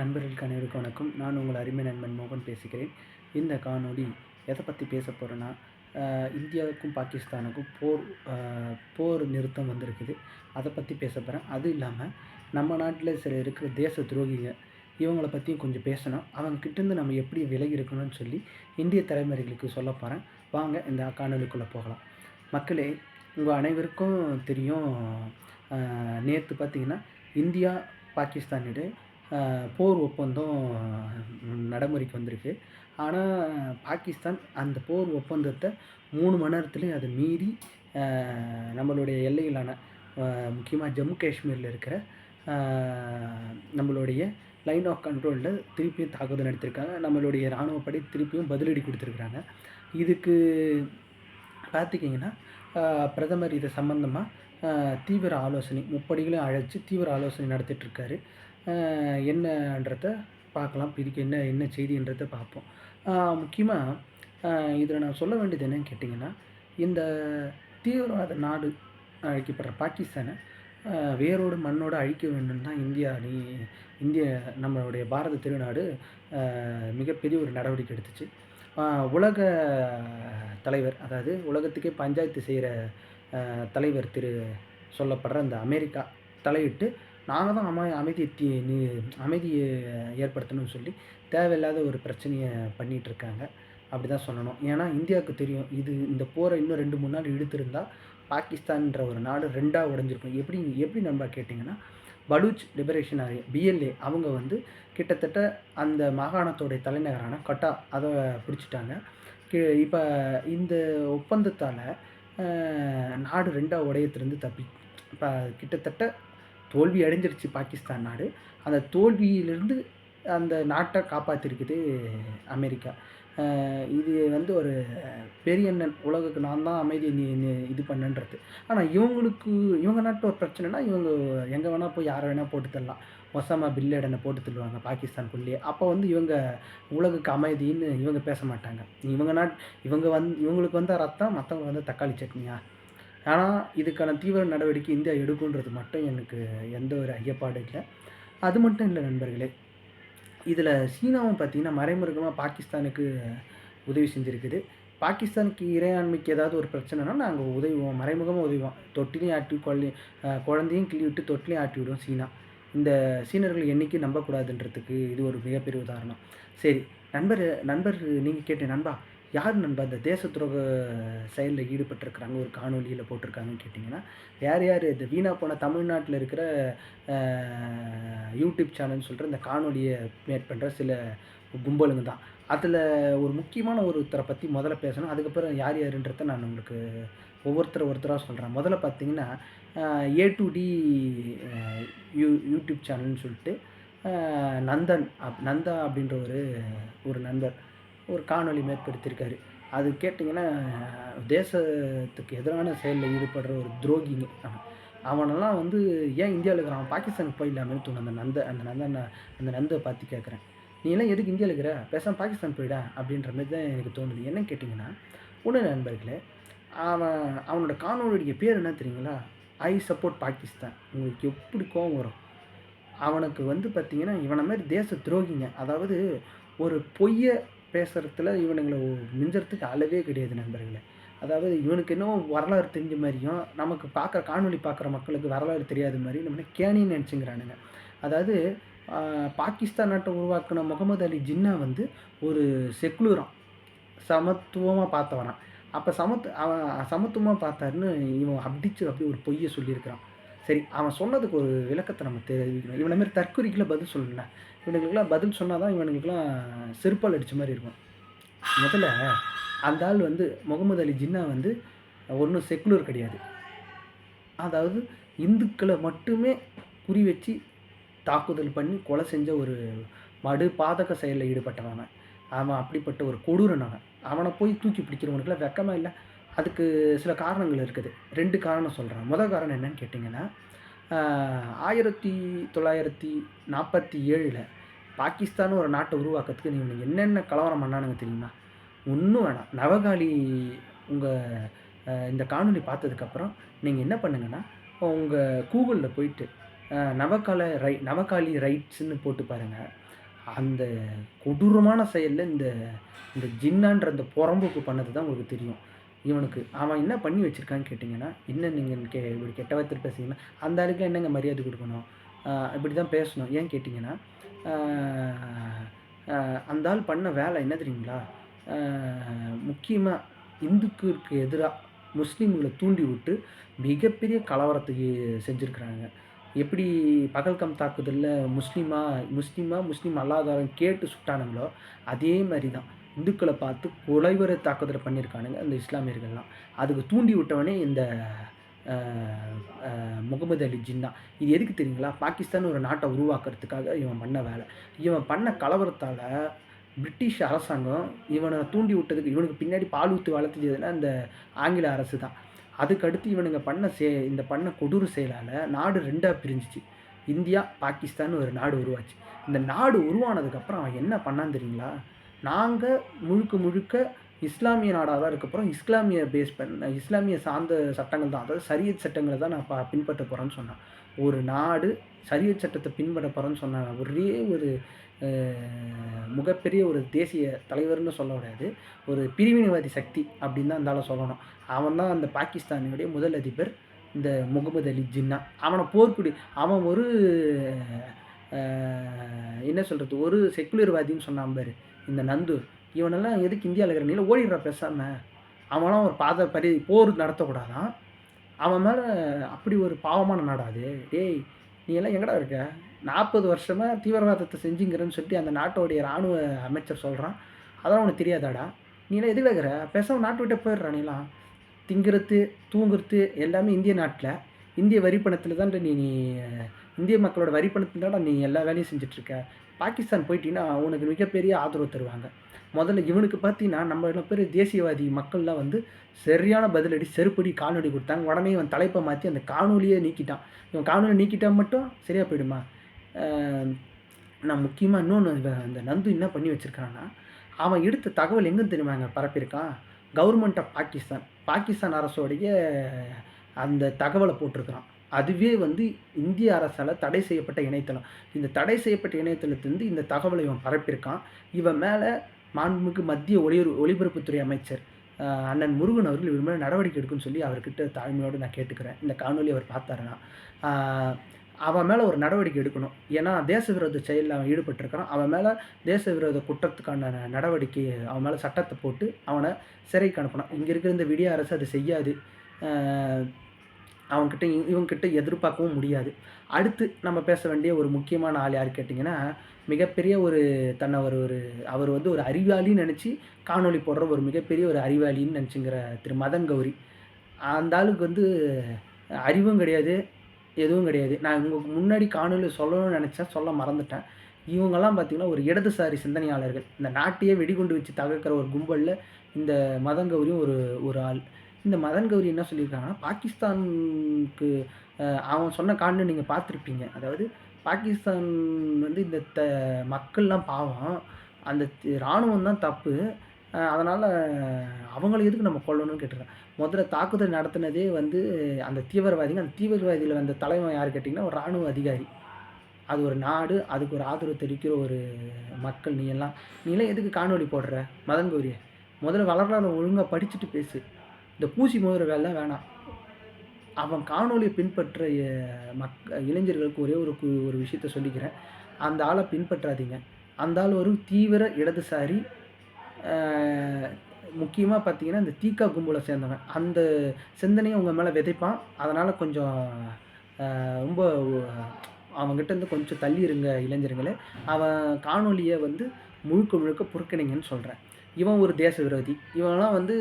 நண்பர்களுக்கு அனைவருக்கும் வணக்கம். நான் உங்கள் அருமை நண்பன் மோகன் பேசுகிறேன். இந்த காணொளி எதை பற்றி பேச போகிறேன்னா இந்தியாவுக்கும் பாகிஸ்தானுக்கும் போர் போர் நிறுத்தம் வந்திருக்குது. அதை பற்றி பேச போகிறேன் அது இல்லாமல் நம்ம நாட்டில் சில இருக்கிற தேச துரோகிங்க இவங்கள பற்றியும் கொஞ்சம் பேசணும். அவங்க கிட்டேருந்து நம்ம எப்படி விலகி இருக்கணும்னு சொல்லி இந்திய தலைமுறைகளுக்கு சொல்ல போகிறேன் வாங்க இந்த காணொலிக்குள்ளே போகலாம். மக்களே உங்கள் அனைவருக்கும் தெரியும் நேற்று பார்த்திங்கன்னா இந்தியா பாகிஸ்தானிடையே போர் ஒப்பந்தம் நடைமுறைக்கு வந்திருக்கு. ஆனால் பாகிஸ்தான் அந்த போர் ஒப்பந்தத்தை மூணு மணி நேரத்துலேயும் அதை மீறி நம்மளுடைய எல்லையிலான முக்கியமாக ஜம்மு காஷ்மீரில் இருக்கிற நம்மளுடைய லைன் ஆஃப் கண்ட்ரோலில் திருப்பியும் தாக்குதல் நடத்திருக்காங்க. நம்மளுடைய இராணுவப்படை திருப்பியும் பதிலடி கொடுத்துருக்குறாங்க. இதுக்கு பார்த்துக்கிங்கன்னா பிரதமர் இது சம்மந்தமாக தீவிர ஆலோசனை முப்படிகளையும் அழைச்சி தீவிர ஆலோசனை நடத்திட்டுருக்காரு என்னன்றத பார்க்கலாம். இதுக்கு என்ன என்ன செய்தின்றதை பார்ப்போம். முக்கியமாக இதில் நான் சொல்ல வேண்டியது என்னன்னு கேட்டிங்கன்னா இந்த தீவிரவாத நாடு அழைக்கப்படுற பாகிஸ்தானை வேரோடு மண்ணோடு அழிக்க வேண்டும் தான் இந்தியா அணி இந்திய நம்மளுடைய பாரத திருநாடு மிகப்பெரிய ஒரு நடவடிக்கை எடுத்துச்சு. உலக தலைவர் அதாவது உலகத்துக்கே பஞ்சாயத்து செய்கிற தலைவர் திரு சொல்லப்படுற அந்த அமெரிக்கா தலையிட்டு நாங்கள் தான் அமை அமைதியை நீ அமைதியை ஏற்படுத்தணும்னு சொல்லி தேவையில்லாத ஒரு பிரச்சனையை பண்ணிகிட்டு இருக்காங்க அப்படி தான் சொல்லணும். ஏன்னா இந்தியாவுக்கு தெரியும் இது இந்த போரை இன்னும் ரெண்டு மூணு நாள் இழுத்திருந்தால் பாகிஸ்தான்ன்ற ஒரு நாடு ரெண்டாக உடஞ்சிருக்கும். எப்படி எப்படி நம்ம கேட்டிங்கன்னா பலூச் லிபரேஷன் ஆரிய பிஎல்ஏ அவங்க வந்து கிட்டத்தட்ட அந்த மாகாணத்தோடைய தலைநகரான கட்டா அதை பிடிச்சிட்டாங்க. இப்போ இந்த ஒப்பந்தத்தால் நாடு ரெண்டாக உடையத்துலேருந்து தப்பி இப்போ கிட்டத்தட்ட தோல்வி அடைஞ்சிருச்சு பாகிஸ்தான் நாடு. அந்த தோல்வியிலிருந்து அந்த நாட்டை காப்பாற்றிருக்குது அமெரிக்கா. இது வந்து ஒரு பெரிய அண்ணன் உலகுக்கு நான் தான் அமைதி நீ இது பண்ணுன்றது. ஆனால் இவங்களுக்கு இவங்க நாட்டு ஒரு பிரச்சனைனா இவங்க எங்கே வேணால் போய் யாரை வேணால் போட்டு தரலாம். ஒசாமா பில்லேடனை போட்டு தள்ளுவாங்க பாகிஸ்தானுக்குள்ளேயே அப்போ வந்து இவங்க உலகுக்கு அமைதின்னு இவங்க பேச மாட்டாங்க. இவங்க நாட் இவங்க வந்து இவங்களுக்கு வந்த ரத்தம் மற்றவங்க வந்து தக்காளி சட்னியா? ஆனால் இதுக்கான தீவிர நடவடிக்கை இந்தியா எடுக்குன்றது மட்டும் எனக்கு எந்த ஒரு ஐயப்பாடும் இல்லை. அது மட்டும் இல்லை நண்பர்களே இதில் சீனாவும் பார்த்தீங்கன்னா மறைமுகமாக பாகிஸ்தானுக்கு உதவி செஞ்சுருக்குது. பாகிஸ்தானுக்கு இறையாண்மைக்கு ஏதாவது ஒரு பிரச்சனைனா நாங்கள் உதவிவோம். மறைமுகமாக உதவிவோம். தொட்டிலையும் ஆட்டி குழந்தை குழந்தையும் கிள்ளி விட்டு தொட்டிலையும் ஆட்டி விடுவோம் சீனா. இந்த சீனர்கள் என்றைக்கும் நம்பக்கூடாதுன்றதுக்கு இது ஒரு மிகப்பெரிய உதாரணம். சரி நண்பர் நண்பர் நீங்கள் கேட்டேன் நண்பா. யார் நண்பா இந்த தேச துரோக செயலில் ஈடுபட்டிருக்கிறாங்க? ஒரு காணொலியில் போட்டிருக்காங்கன்னு கேட்டிங்கன்னா யார் யார் இந்த வீணாக போன தமிழ்நாட்டில் இருக்கிற யூடியூப் சேனல்னு சொல்கிற இந்த காணொலியை மேட் பண்ணுற சில கும்பலுங்க தான். அதில் ஒரு முக்கியமான ஒருத்தரை பற்றி முதல்ல பேசணும். அதுக்கப்புறம் யார் யாருன்றத நான் உங்களுக்கு ஒவ்வொருத்தர் ஒருத்தராக சொல்கிறேன் முதல்ல பார்த்தீங்கன்னா A two D you YouTube சேனல்னு சொல்லிட்டு நந்தன் அப் நந்தா அப்படின்ற ஒரு ஒரு நண்பர். ஒரு காணொலி மேற்படுத்தியிருக்காரு. அது கேட்டிங்கன்னா தேசத்துக்கு எதிரான செயலில் ஈடுபடுற ஒரு துரோகிங்க அவன். அவனெல்லாம் வந்து ஏன் இந்தியாவில் இருக்கிறான் அவன் பாகிஸ்தானுக்கு போயிடலாமேன்னு தோணும் அந்த நந்த அந்த நந்தன் அந்த நந்தை பார்த்து கேட்குறேன். நீ எல்லாம் எதுக்கு இந்தியாவில் இருக்கிற? பேசாமல் பாகிஸ்தான் போயிடா. அப்படின்ற மாதிரி தான் எனக்கு தோணுது. என்னன்னு கேட்டிங்கன்னா உடனே நண்பர்களே அவன் அவனோட காணொலியுடைய பேர் என்ன தெரியுங்களா? I support Pakistan. உங்களுக்கு எப்படி கோவம் வரும்? அவனுக்கு வந்து பார்த்திங்கன்னா இவனை மாதிரி தேச துரோகிங்க. அதாவது ஒரு பொய்யை பேசுகிறதுல இவனுங்களை மிஞ்சறதுக்கு அளவே கிடையாது நண்பர்களே. அதாவது இவனுக்கு இன்னும் வரலாறு தெரிஞ்ச மாதிரியும் நமக்கு பார்க்குற காணொளி பார்க்குற மக்களுக்கு வரலாறு தெரியாத மாதிரி நம்ம கேணின்னு நினச்சிங்கிறானுங்க அதாவது பாகிஸ்தான் நாட்டை உருவாக்கின முகமது அலி ஜின்னா வந்து ஒரு செக்குலரான் சமத்துவமாக பார்த்தவரான் அப்போ சமத்து அவன் சமத்துவமாக பார்த்தாருன்னு இவன் அடிச்சு அப்படி ஒரு பொய்யை சொல்லியிருக்கிறான். சரி அவன் சொன்னதுக்கு ஒரு விளக்கத்தை நம்ம தெரிவிக்கணும். இவனை மாதிரி தற்குறிக்கில் பதில் சொல்லலை இவனுங்களுக்குலாம் பதில் சொன்னால் தான் இவனுங்களுக்குலாம் செருப்பால் அடித்த மாதிரி இருக்கும். முதல்ல அந்த ஆள் வந்து முகமது அலி ஜின்னா வந்து ஒன்றும் செக்குலர் கிடையாது. அதாவது இந்துக்களை மட்டுமே குறி வச்சு தாக்குதல் பண்ணி கொலை செஞ்ச ஒரு மடு பாதக செயலில் ஈடுபட்டவன் அவன். அப்படிப்பட்ட ஒரு கொடூரன் அவனை. போய் தூக்கி பிடிக்கிறவனுக்குலாம் வெக்கமாக இல்லை. அதுக்கு சில காரணங்கள் இருக்குது. ரெண்டு காரணம் சொல்கிறேன் முதல் காரணம் என்னன்னு கேட்டிங்கன்னா ஆயிரத்தி தொள்ளாயிரத்தி நாற்பத்தி ஏழில் பாகிஸ்தான் ஒரு நாட்டை உருவாக்கிறதுக்கு நீங்கள் என்னென்ன கலவரம் பண்ணானுங்க தெரியுமா? ஒன்றும் வேணாம். நவகாலி உங்கள் இந்த காணொலி பார்த்ததுக்கப்புறம் நீங்கள் என்ன பண்ணுங்கன்னா உங்கள் கூகுளில் போயிட்டு நவகால ரை நவகாலி ரைட்ஸ்ன்னு போட்டு பாருங்கள் அந்த கொடூரமான செயலில் இந்த இந்த ஜின்னான்ற அந்த புறம்போக்கு பண்ணது தான் உங்களுக்கு தெரியும். இவனுக்கு அவன் என்ன பண்ணி வச்சுருக்கான்னு கேட்டிங்கன்னா என்ன நீங்கள் கே இப்படி கெட்ட வார்த்தை அந்த ஆளுக்கு என்னங்க மரியாதை கொடுக்கணும்? இப்படி தான் பேசணும். ஏன் கேட்டிங்கன்னா அந்த ஆள் பண்ண வேலை என்ன தெரியுங்களா? முக்கியமாக இந்துக்களுக்கு எதிராக முஸ்லீம்களை தூண்டி விட்டு மிகப்பெரிய கலவரத்துக்கு செஞ்சுருக்குறாங்க. எப்படி பகல்கம் தாக்குதலில் முஸ்லீமாக முஸ்லீமாக முஸ்லீம் அல்லாதாரம் கேட்டு சுட்டானுங்களோ அதே மாதிரி தான் இந்துக்களை பார்த்து குலைவர தாக்குதலை பண்ணியிருக்கானுங்க அந்த இஸ்லாமியர்கள்லாம். அதுக்கு தூண்டி விட்டவனே இந்த முகமது அலி ஜின்னா இது எதுக்கு தெரியுங்களா? பாகிஸ்தான் ஒரு நாட்டை உருவாக்குறதுக்காக இவன் பண்ண வேலை. இவன் பண்ண கலவரத்தால் பிரிட்டிஷ் அரசாங்கம் இவனை தூண்டி விட்டதுக்கு இவனுக்கு பின்னாடி பால் ஊற்றி வளர்த்துச்சதுன்னா இந்த ஆங்கில அரசு தான். அதுக்கடுத்து இவனுங்க பண்ண சே இந்த பண்ண கொடூர செயலால் நாடு ரெண்டாக பிரிஞ்சிச்சு. இந்தியா பாகிஸ்தான் ஒரு நாடு உருவாச்சு. இந்த நாடு உருவானதுக்கப்புறம் அவன் என்ன பண்ணான்னு தெரியுங்களா? நாங்கள் முழுக்க முழுக்க இஸ்லாமிய நாடாக தான் இருக்கப்புறம் இஸ்லாமிய பேஸ் பண்ண இஸ்லாமிய சார்ந்த சட்டங்கள் தான். அதாவது சரியத் சட்டங்களை தான் நான் பா பின்பற்ற போகிறேன்னு சொன்னேன். ஒரு நாடு சரியத் சட்டத்தை பின்பற்ற போகிறேன்னு சொன்னேன் ஒரே ஒரு மிகப்பெரிய ஒரு தேசிய தலைவர்னு சொல்ல முடியாது. ஒரு பிரிவினைவாதி சக்தி அப்படின்னு தான் இருந்தாலும் சொல்லணும். அவன் தான் அந்த பாகிஸ்தானுடைய முதல் அதிபர் இந்த முகமது அலி ஜின்னா. அவனை போர்க்குடி அவன் ஒரு என்ன சொல்கிறது ஒரு செக்குலர்வாதின்னு சொன்னான் பாரு இந்த நந்தூர் இவனெல்லாம் எதுக்கு இந்தியாவில் இருக்கிற நீல ஓடிடுற பேசாமல் அவனெல்லாம் ஒரு பாத பரி போர் நடத்தக்கூடாதான். அவன் மேலே அப்படி ஒரு பாவமான நாடாது டேய் நீ எல்லாம் எங்கடா இருக்க? நாற்பது வருஷமாக தீவிரவாதத்தை செஞ்சுங்கிறன்னு சொல்லி அந்த நாட்டோடைய இராணுவ அமைச்சர் சொல்கிறான் அதெல்லாம் உனக்கு தெரியாதாடா? நீலாம் எதுக்கு இருக்கிற? பேசாமல் நாட்டு விட்டே போயிடுறா நீலாம் திங்கிறது தூங்குறது எல்லாமே இந்திய நாட்டில். இந்திய வரிப்பணத்தில் தான் நீ நீ இந்திய மக்களோட வரிப்பணத்தில் தான் நீ எல்லா வேலையும் செஞ்சிட்ருக்க பாகிஸ்தான் போயிட்டீங்கன்னா உனக்கு மிகப்பெரிய ஆதரவு தருவாங்க. முதல்ல இவனுக்கு பார்த்தீங்கன்னா நம்ம என்ன பேர் தேசியவாதி மக்கள்லாம் வந்து சரியான பதிலடி செருப்படி காணொலி கொடுத்தாங்க. உடனே இவன் தலைப்பை மாற்றி அந்த காணொலியே நீக்கிட்டான். இவன் காணொலி நீக்கிட்டா மட்டும் சரியாக போயிடுமா? நான் முக்கியமாக இன்னொன்று அந்த நந்து என்ன பண்ணி வச்சுருக்கான்னா அவன் எடுத்த தகவல் எங்கே தெரியுமாங்க பரப்பியிருக்கான்? Government of Pakistan. பாகிஸ்தான் அரசோடைய அந்த தகவலை போட்டிருக்கிறான். அதுவே வந்து இந்திய அரசால் தடை செய்யப்பட்ட இணையதளம். இந்த தடை செய்யப்பட்ட இணையதளத்துலேருந்து இந்த தகவலை இவன் பரப்பியிருக்கான். இவன் மேலே மாண்புமிகு மத்திய ஒளி ஒளிபரப்புத்துறை அமைச்சர் அண்ணன் முருகன் அவர்கள் இவர் மேலே நடவடிக்கை எடுக்குன்னு சொல்லி அவர்கிட்ட தாழ்மையோடு நான் கேட்டுக்கிறேன். இந்த காணொலி அவர் பார்த்தாருன்னா அவன் மேலே ஒரு நடவடிக்கை எடுக்கணும். ஏன்னா தேச விரோத செயலில் அவன் ஈடுபட்டிருக்கிறான் அவன் மேலே தேச விரோத குற்றத்துக்கான நடவடிக்கை அவன் மேலே சட்டத்தை போட்டு அவனை சிறைக்கு அனுப்பணும். இங்கே இருக்கிற இந்த விடிய அரசு அது செய்யாது. அவங்கக்கிட்ட இவங்கக்கிட்ட எதிர்பார்க்கவும் முடியாது. அடுத்து நம்ம பேச வேண்டிய ஒரு முக்கியமான ஆள் யார் கேட்டிங்கன்னா மிகப்பெரிய ஒரு தன்னை ஒரு ஒரு அவர் வந்து ஒரு அறிவாளின்னு நினச்சி காணொலி போடுற ஒரு மிகப்பெரிய ஒரு அறிவாளின்னு நினச்சிங்கிற திரு மதன் கௌரி அந்த ஆளுக்கு வந்து அறிவும் கிடையாது எதுவும் கிடையாது. நான் உங்களுக்கு முன்னாடி காணொலி சொல்லணும்னு நினச்சேன் சொல்ல மறந்துட்டேன். இவங்கெல்லாம் பார்த்திங்கன்னா ஒரு இடதுசாரி சிந்தனையாளர்கள். இந்த நாட்டையே வெடிகுண்டு வச்சு தகர்க்கிற ஒரு கும்பலில் இந்த மதங்கௌரியும் ஒரு ஒரு ஆள். இந்த மதன் கௌரி என்ன சொல்லியிருக்காங்கன்னா பாகிஸ்தானுக்கு அவன் சொன்ன காண்டு நீங்கள் பார்த்துருப்பீங்க. அதாவது பாகிஸ்தான் வந்து இந்த த மக்கள்லாம் பாவம். அந்த இராணுவம் தான் தப்பு. அதனால் அவங்களை எதுக்கு நம்ம கொல்லணும்னு கேட்டுருக்கேன் முதல்ல தாக்குதல் நடத்தினதே வந்து அந்த தீவிரவாதிங்க. அந்த தீவிரவாதியில் வந்த தலைவன் யார் கேட்டிங்கன்னா ஒரு இராணுவ அதிகாரி. அது ஒரு நாடு அதுக்கு ஒரு ஆதரவு தெரிவிக்கிற ஒரு மக்கள் நீ எல்லாம். நீலாம் எதுக்கு காணொலி போடுற மதன் கௌரிய? முதல்ல வளர்றான ஒழுங்காக படிச்சுட்டு பேசு. இந்த பூசி முதல்ல வேலை வேணாம். அவன் காணொலியை பின்பற்ற மக் இளைஞர்களுக்கு ஒரே ஒரு ஒரு விஷயத்த சொல்லிக்கிறேன். அந்த ஆளை பின்பற்றாதீங்க. அந்த ஆள் ஒரு தீவிர இடதுசாரி முக்கியமாக பார்த்தீங்கன்னா இந்த தீக்கா கும்பலை சேர்ந்தவன். அந்த சிந்தனையை உங்கள் மேலே விதைப்பான். அதனால் கொஞ்சம் ரொம்ப அவங்ககிட்ட இருந்து கொஞ்சம் தள்ளி இருங்க இளைஞர்களே. அவன் காணொலியை வந்து முழுக்க முழுக்க புறக்கணிங்கன்னு சொல்கிறேன் இவன் ஒரு தேச விரோதி. இவன்லாம் வந்து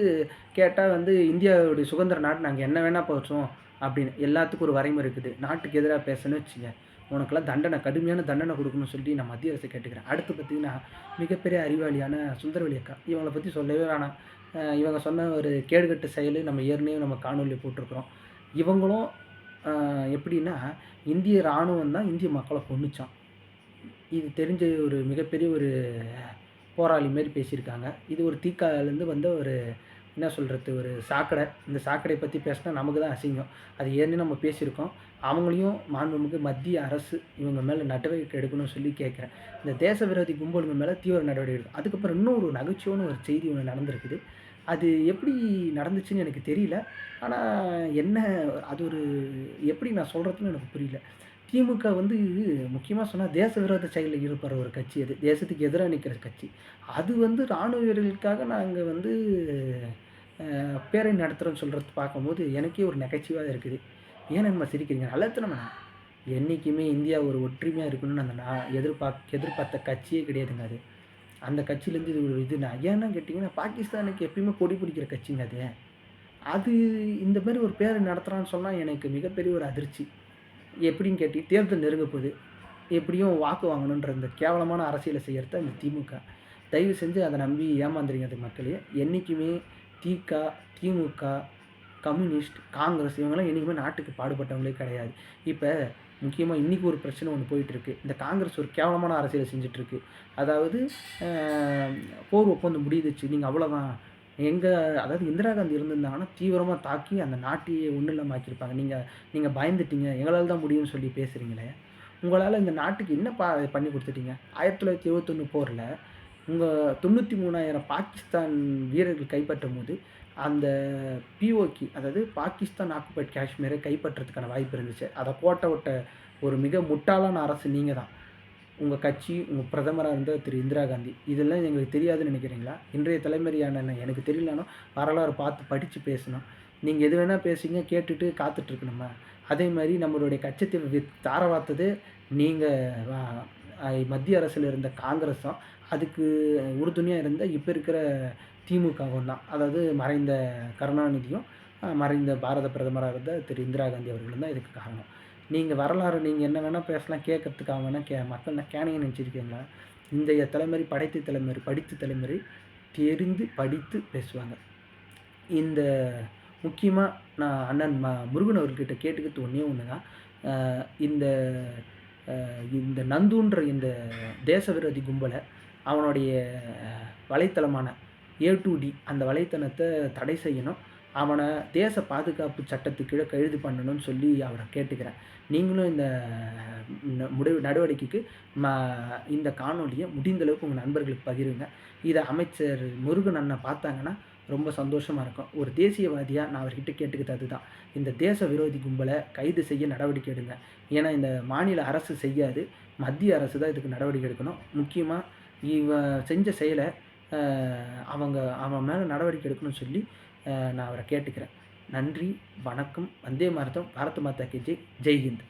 கேட்டால் வந்து இந்தியாவுடைய சுதந்திர நாடு நாங்கள் என்ன வேணால் போச்சோம் அப்படின்னு. எல்லாத்துக்கும் ஒரு வரைமுறை இருக்குது. நாட்டுக்கு எதிராக பேசணும்னு வச்சுங்க உனக்கெல்லாம் தண்டனை கடுமையான தண்டனை கொடுக்கணும்னு சொல்லி நான் மத்திய அரசை கேட்டுக்கிறேன். அடுத்து பார்த்திங்கன்னா மிகப்பெரிய அறிவாளியான சுந்தரவழி அக்கா. இவங்களை பற்றி சொல்லவே வேணாம். இவங்க சொன்ன ஒரு கேடுகட்டு செயல் நம்ம ஏற்கனவே நம்ம காணொலி போட்டிருக்கிறோம். இவங்களும் எப்படின்னா இந்திய இராணுவம் தான் இந்திய மக்களை கொண்டுச்சான் இது தெரிஞ்ச ஒரு மிகப்பெரிய ஒரு போராளி மாரி பேசியிருக்காங்க. இது ஒரு தீக்காலேருந்து வந்த ஒரு என்ன சொல்கிறது ஒரு சாக்கடை. இந்த சாக்கடை பற்றி பேசினா நமக்கு தான் அசிங்கம். அது ஏற்கனவே நம்ம பேசியிருக்கோம். அவங்களையும் மாண்புமிகு மத்திய அரசு இவங்க மேலே நடவடிக்கை எடுக்கணும்னு சொல்லி கேட்குறேன். இந்த தேச விரோதி கும்பலுங்க மேலே தீவிர நடவடிக்கை எடுக்கும். அதுக்கப்புறம் இன்னொரு நகைச்சுவான ஒரு செய்தி ஒன்று நடந்திருக்குது. அது எப்படி நடந்துச்சுன்னு எனக்கு தெரியல. ஆனால் என்ன அது ஒரு எப்படி நான் சொல்கிறதுன்னு எனக்கு புரியல. திமுக வந்து முக்கியமாக சொன்னால் தேச விரோத செயலில் ஈடுபடுற ஒரு கட்சி அது. தேசத்துக்கு எதிராக நிற்கிற கட்சி. அது வந்து இராணுவ வீரர்களுக்காக நாங்கள் வந்து பேரை பேரணி நடத்துகிறோன்னு சொல்கிறது பார்க்கும்போது எனக்கே ஒரு நகைச்சுவாக இருக்குது. ஏன் நம்ம சிரிக்கிறீங்க? நல்லத்தனமா? என்றைக்குமே இந்தியா ஒரு ஒற்றுமையாக இருக்கணும்னு அந்த நான் எதிர்பார்க்க எதிர்பார்த்த கட்சியே கிடையாதுங்க அது. அந்த கட்சியிலேருந்து இது ஒரு இது நான் ஏன்னா கேட்டிங்கன்னா பாகிஸ்தானுக்கு எப்பயுமே கொடி பிடிக்கிற கட்சிங்க அது. அது இந்த மாதிரி ஒரு பேர் நடத்துகிறான்னு சொன்னால் எனக்கு மிகப்பெரிய ஒரு அதிர்ச்சி. எப்படின்னு கேட்டி தேர்தல் நெருங்க போகுது எப்படியும் வாக்கு வாங்கணுன்ற இந்த கேவலமான அரசியலை செய்கிறது இந்த திமுக. தயவு செஞ்சு அதை நம்பி ஏமாந்துறீங்க அது மக்களே. என்றைக்குமே திக திமுக கம்யூனிஸ்ட் காங்கிரஸ் இவங்கெல்லாம் என்றைக்குமே நாட்டுக்கு பாடுபட்டவங்களே கிடையாது. இப்போ முக்கியமாக இன்றைக்கி ஒரு பிரச்சனை ஒன்று போயிட்டுருக்கு. இந்த காங்கிரஸ் ஒரு கேவலமான அரசியலை செஞ்சிட்ருக்கு அதாவது போர் ஒப்பந்தம் முடியுதுச்சு. நீங்கள் அவ்வளோதான் எங்கள் அதாவது இந்திரா காந்தி இருந்திருந்தாங்கன்னா தீவிரமாக தாக்கி அந்த நாட்டையே ஒன்றும் இல்லாமல் ஆக்கியிருப்பாங்க நீங்கள் நீங்கள் பயந்துட்டீங்க. எங்களால் தான் முடியும்னு சொல்லி பேசுகிறீங்களே உங்களால் இந்த நாட்டுக்கு என்ன பா பண்ணி கொடுத்துட்டீங்க? ஆயிரத்தி தொள்ளாயிரத்தி எழுபத்தொன்று போரில் உங்கள் தொண்ணூற்றி மூணாயிரம் பாகிஸ்தான் வீரர்கள் கைப்பற்றும் போது அந்த பிஓகி அதாவது பாகிஸ்தான் ஆக்குபைட் காஷ்மீரை கைப்பற்றுறதுக்கான வாய்ப்பு இருந்துச்சு. அதை கோட்டை விட்ட ஒரு மிக முட்டாளான அரசு நீங்கள் தான் உங்கள் கட்சி உங்கள் பிரதமராக இருந்த திரு இந்திரா காந்தி. இதெல்லாம் எங்களுக்கு தெரியாதுன்னு நினைக்கிறீங்களா? இன்றைய தலைமுறையான எனக்கு தெரியலனாலும் வரலாறு பார்த்து படித்து பேசணும். நீங்கள் எது வேணால் பேசுங்க கேட்டுட்டு காத்துட்ருக்கணுமா அதே மாதிரி நம்மளுடைய கட்சத்தை வி தாரவாத்தது நீங்கள் மத்திய அரசில் இருந்த காங்கிரஸும் அதுக்கு உறுதுணையாக இருந்த இப்போ இருக்கிற திமுகவும் தான். அதாவது மறைந்த கருணாநிதியும் மறைந்த பாரத பிரதமராக இருந்த திரு இந்திரா காந்தி அவர்களும் தான் இதுக்கு காரணம். நீங்கள் வரலாறு நீங்கள் என்ன வேணால் பேசலாம் கேட்கறதுக்காக வேணால் கே மக்கள் நான் கேனையை நினச்சிருக்கீங்களா? இன்றைய தலைமுறை படைத்த தலைமுறை படித்த தலைமுறை தெரிந்து படித்து பேசுவாங்க. இந்த முக்கியமாக நான் அண்ணன் ம முருகன் அவர்கிட்ட கேட்டுக்கிறது ஒன்றே ஒன்று தான் இந்த இந்த நந்துன்ற இந்த தேச விரோதி கும்பலை அவனுடைய வலைத்தளமான ஏ டு டி அந்த வலைத்தளத்தை தடை செய்யணும். அவனை தேச பாதுகாப்பு சட்டத்துக்கு கீழே கைது பண்ணணும்னு சொல்லி அவரை கேட்டுக்கிறேன். நீங்களும் இந்த முடிவு நடவடிக்கைக்கு ம இந்த காணொலியை முடிந்தளவுக்கு உங்கள் நண்பர்களுக்கு பகிருங்க. இதை அமைச்சர் முருகன் அண்ணன் பார்த்தாங்கன்னா ரொம்ப சந்தோஷமாக இருக்கும். ஒரு தேசியவாதியாக நான் அவர்கிட்ட கேட்டுக்கிறது அதுதான் இந்த தேச விரோதி கும்பலை கைது செய்ய நடவடிக்கை எடுங்க. ஏன்னா இந்த மாநில அரசு செய்யாது. மத்திய அரசு தான் இதுக்கு நடவடிக்கை எடுக்கணும். முக்கியமாக இவன் செஞ்ச செயலை அவங்க அவன் மேலே நடவடிக்கை எடுக்கணும்னு சொல்லி நான் அவரை கேட்டுக்கிறேன். நன்றி வணக்கம் வந்தே மாரதம் பாரத் மாதா கி ஜெய் ஜெய்ஹிந்த்.